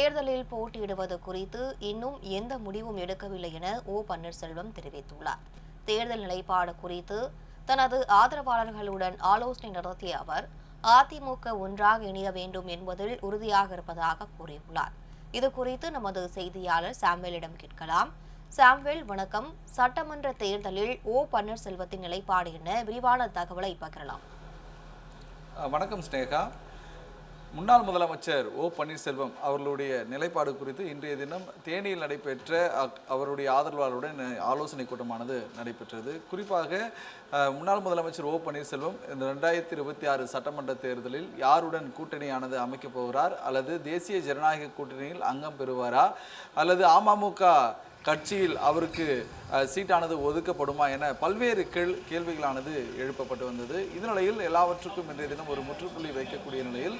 தேர்தலில் போட்டியிடுவது குறித்து இன்னும் எந்த முடிவும் எடுக்கவில்லை என ஓ பன்னீர்செல்வம் தெரிவித்துள்ளார். தேர்தல் நிலைப்பாடு குறித்து தனது ஆதரவாளர்களுடன் ஆலோசனை நடத்திய அவர் அதிமுக ஒன்றாக இணைய வேண்டும் என்பதில் உறுதியாக இருப்பதாக கூறியுள்ளார். இது குறித்து நமது செய்தியாளர் சாம்வேலிடம் கேட்கலாம். சாம்வேல் வணக்கம். சட்டமன்ற தேர்தலில் ஓ பன்னீர்செல்வத்தின் நிலைப்பாடு என விரிவான தகவலை பகிரலாம். வணக்கம் ஸ்னேகா. முன்னாள் முதலமைச்சர் ஓ பன்னீர்செல்வம் அவர்களுடைய நிலைப்பாடு குறித்து இன்றைய தினம் தேனியில் நடைபெற்ற அக்- அவருடைய ஆதரவாளருடன் ஆலோசனை கூட்டமானது நடைபெற்றது. குறிப்பாக முன்னாள் முதலமைச்சர் ஓ பன்னீர்செல்வம் இந்த ரெண்டாயிரத்தி இருபத்தி ஆறு சட்டமன்ற தேர்தலில் யாருடன் கூட்டணியானது அமைக்கப் போகிறார் அல்லது தேசிய ஜனநாயக கூட்டணியில் அங்கம் பெறுவாரா அல்லது அமமுக கட்சியில் அவருக்கு சீட்டானது ஒதுக்கப்படுமா என பல்வேறு கேள் கேள்விகளானது எழுப்பப்பட்டு வந்தது. இந்த நிலையில் எல்லாவற்றுக்கும் இன்றைய தினம் ஒரு முற்றுப்புள்ளி வைக்கக்கூடிய நிலையில்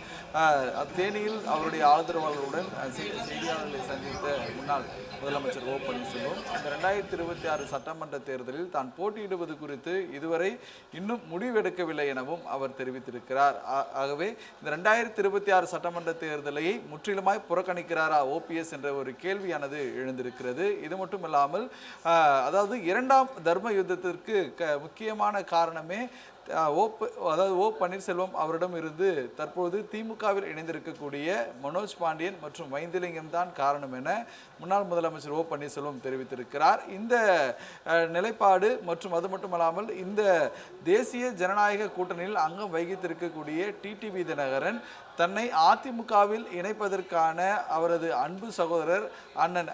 தேனியில் அவருடைய ஆதரவாளர்களுடன் செய்தியாளர்களை சந்தித்த முன்னாள் முதலமைச்சர் ஓ பன்னீர்செல்வம் அந்த ரெண்டாயிரத்தி இருபத்தி ஆறு சட்டமன்ற தேர்தலில் தான் போட்டியிடுவது குறித்து இதுவரை இன்னும் முடிவெடுக்கவில்லை எனவும் அவர் தெரிவித்திருக்கிறார். ஆ- ஆகவே இந்த ரெண்டாயிரத்தி இருபத்தி ஆறு சட்டமன்ற தேர்தலை முற்றிலுமாய் புறக்கணிக்கிறாரா ஓபிஎஸ் என்ற ஒரு கேள்வியானது எழுந்திருக்கிறது. இது மட்டும் இல்லாமல் அதாவது இரண்டாம் தர்ம யுத்தத்திற்கு க முக்கியமான காரணமே ஓ அதாவது ஓ பன்னீர்செல்வம் அவரிடம் இருந்து தற்போது திமுகவில் இணைந்திருக்கக்கூடிய மனோஜ் பாண்டியன் மற்றும் வைந்திலிங்கம் தான் காரணம் என முன்னாள் முதலமைச்சர் ஓ பன்னீர்செல்வம் தெரிவித்திருக்கிறார். இந்த நிலைப்பாடு மற்றும் அது மட்டுமல்லாமல் இந்த தேசிய ஜனநாயக கூட்டணியில் அங்கம் வகித்திருக்கக்கூடிய டிடிவி தினகரன் தன்னை அதிமுகவில் இணைப்பதற்கான அவரது அன்பு சகோதரர் அண்ணன்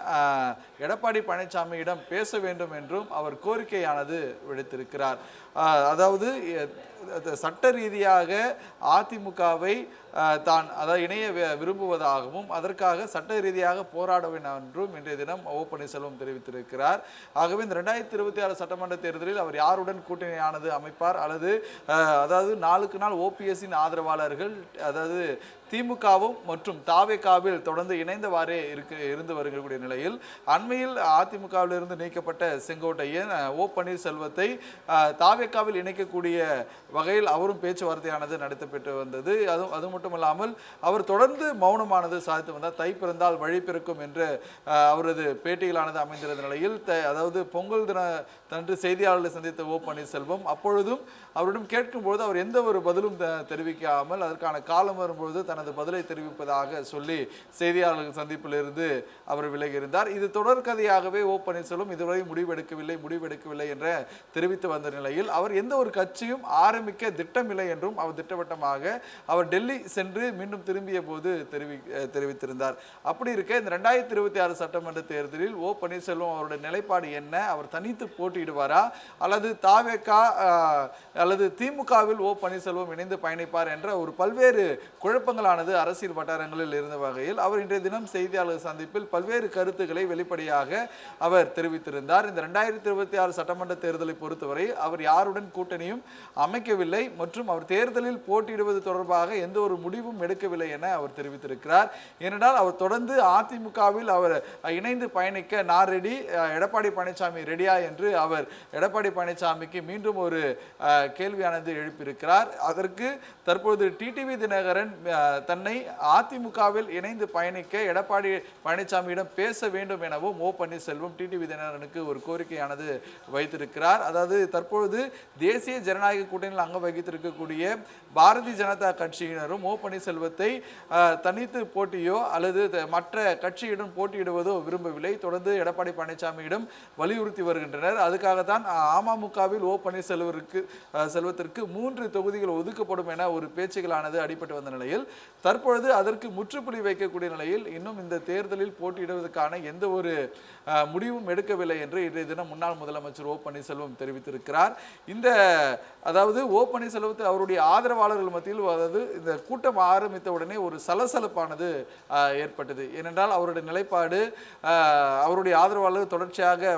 எடப்பாடி பழனிசாமியிடம் பேச வேண்டும் என்றும் அவர் கோரிக்கையானது விடுத்திருக்கிறார். அதாவது சட்ட ரீதியாக அதிமுகவை தான் அதாவது இணைய விரும்புவதாகவும் அதற்காக சட்ட ரீதியாக போராடுவேன் என்றும் இன்றைய தினம் ஓ பன்னீர்செல்வம் தெரிவித்திருக்கிறார். ஆகவே இந்த ரெண்டாயிரத்தி இருபத்தி ஆறு சட்டமன்ற தேர்தலில் அவர் யாருடன் கூட்டணியானது அமைப்பார்? அல்லது அதாவது நாளுக்கு நாள் ஓபிஎஸ்ஸின் ஆதரவாளர்கள் அதாவது திமுகவும் மற்றும் தாவேகாவில் தொடர்ந்து இணைந்தவாறே இருக்க இருந்து வருகக்கூடிய நிலையில் அண்மையில் அதிமுகவிலிருந்து நீக்கப்பட்ட செங்கோட்டையன் ஓ பன்னீர்செல்வத்தை தாவேகாவில் இணைக்கக்கூடிய வகையில் அவரும் பேச்சுவார்த்தையானது நடத்தப்பட்டு வந்தது. அது அது மட்டுமல்லாமல் அவர் தொடர்ந்து மௌனமானது சாதித்து வந்தார். தை பிறந்தால் வழி பிறக்கும் என்று அவரது பேட்டிகளானது அமைந்திருந்த நிலையில் த- அதாவது பொங்கல் தின தன்று செய்தியாளர்களை சந்தித்த ஓ பன்னீர்செல்வம் அப்பொழுதும் அவரிடம் கேட்கும்பொழுது அவர் எந்த ஒரு பதிலும் த- தெரிவிக்காமல் அதற்கான காலம் வரும்பொழுது தனது பதிலை தெரிவிப்பதாக சொல்லி செய்தியாளர்கள் சந்திப்பிலிருந்து அவர் விலகியிருந்தார். இது தொடர்கதையாகவே ஓ பன்னீர்செல்வம் இதுவரை முடிவெடுக்கவில்லை முடிவெடுக்கவில்லை என்ற தெரிவித்து வந்த நிலையில் அவர் எந்த ஒரு கட்சியும் ஆரம்பிக்க திட்டமில்லை என்றும் அவர் திட்டவட்டமாக அவர் டெல்லி சென்று மீண்டும் திரும்பிய போது தெரிவி தெரிவித்திருந்தார். அப்படி இருக்க இந்த ரெண்டாயிரத்தி இருபத்தி ஆறு சட்டமன்ற தேர்தலில் ஓ. பன்னீர்செல்வம் அவருடைய நிலைப்பாடு என்ன? அவர் தனித்து போட்டியிடுவாரா? அல்லது தாவேக்கா அல்லது திமுகவில் ஓ. பன்னீர்செல்வம் இணைந்து பயணிப்பார் என்ற ஒரு பல்வேறு குழப்பங்களானது அரசியல் வட்டாரங்களில் இருந்த வகையில் அவர் இன்றைய தினம் செய்தியாளர் சந்திப்பில் பல்வேறு கருத்துக்களை வெளிப்படையாக அவர் தெரிவித்திருந்தார். இந்த ரெண்டாயிரத்தி இருபத்தி ஆறு சட்டமன்ற தேர்தலை பொறுத்தவரை அவர் யாருடன் கூட்டணியும் அமைக்கவில்லை. மற்றும் அவர் தேர்தலில் போட்டியிடுவது தொடர்பாக எந்த ஒரு முடிவும் எடுக்கவில்லை என அவர் தெரிவித்திருக்கிறார். ஏனென்றால் அவர் தொடர்ந்து அதிமுகவில் அவர் இணைந்து பயணிக்க நான் ரெடி எடப்பாடி பழனிசாமி ரெடியா என்று அவர் எடப்பாடி பழனிசாமிக்கு மீண்டும் ஒரு கேள்வியானது எழுப்பியிருக்கிறார். அதற்கு தற்போது டிடிவி தினகரன் தன்னை அதிமுகவில் இணைந்து பயணிக்க எடப்பாடி பழனிசாமியிடம் பேச வேண்டும் எனவும் ஓ பன்னீர்செல்வம் டிடிவி தினகரனுக்கு ஒரு கோரிக்கையானது வைத்திருக்கிறார். அதாவது தற்பொழுது தேசிய ஜனநாயக கூட்டணியில் அங்கம் வகித்திருக்கக்கூடிய பாரதிய ஜனதா கட்சியினரும் மோ பன்னீர்செல்வத்தை தனித்து போட்டியோ அல்லது மற்ற கட்சியிடம் போட்டியிடுவதோ விரும்பவில்லை. தொடர்ந்து எடப்பாடி பழனிசாமியிடம் வலியுறுத்தி வருகின்றனர். அதுக்காகத்தான் அமமுகவில் ஓ பன்னீர்செல்வருக்கு செல்வத்திற்கு மூன்று தொகுதிகள் ஒதுக்கப்படும் என ஒரு பேச்சுகளானது அடிபட்டு வந்த நிலையில் தற்பொழுது அதற்கு முற்றுப்புள்ளி வைக்கக்கூடிய நிலையில் இன்னும் இந்த தேர்தலில் போட்டியிடுவதற்கான எந்த ஒரு முடிவும் எடுக்கவில்லை என்று இன்றைய தினம் முன்னாள் முதலமைச்சர் ஓ பன்னீர்செல்வம் தெரிவித்திருக்கிறார். இந்த அதாவது ஓ பன்னீர்செல்வத்து அவருடைய ஆதரவாளர்கள் மத்தியில் அதாவது இந்த கூட்டம் ஆரம்பித்த உடனே ஒரு சலசலப்பானது ஏற்பட்டது. ஏனென்றால் அவருடைய நிலைப்பாடு அவருடைய ஆதரவாளர்கள் தொடர்ச்சியாக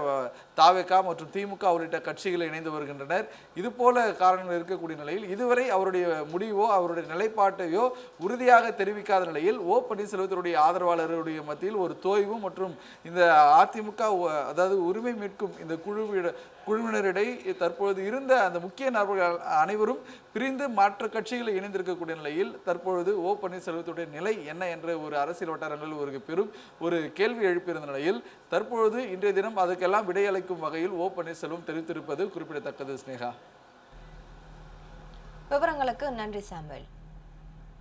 தாவேகா மற்றும் திமுக உள்ளிட்ட கட்சிகள் இணைந்து வருகின்றனர். இது போல காரணங்கள் இருக்கக்கூடிய நிலையில் இதுவரை அவருடைய முடிவோ அவருடைய நிலைப்பாட்டையோ உறுதியாக தெரிவிக்காத நிலையில் ஓ. பன்னீர்செல்வத்தினுடைய ஆதரவாளருடைய மத்தியில் ஒரு தோய்வு மற்றும் இந்த அதிமுக அதாவது உரிமை மீட்கும் இந்த குழுவிட குழுவினரிடையே தற்பொழுது இருந்த அந்த முக்கிய நபர்கள் அனைவரும் பிரிந்து மற்ற கட்சிகளில் இணைந்திருக்கக்கூடிய நிலையில் தற்பொழுது ஓ பன்னீர்செல்வத்துடைய நிலை என்ன என்ற ஒரு அரசியல் வட்டாரங்களில் ஒரு பெரும் ஒரு கேள்வி எழுப்பியிருந்த நிலையில் தற்பொழுது இன்றைய தினம் அதுக்கெல்லாம் விடையளிக்கும் வகையில் ஓ பன்னீர்செல்வம் தெரிவித்திருப்பது குறிப்பிடத்தக்கது ஸ்னேகா. விவரங்களுக்கு நன்றி சாம்பல்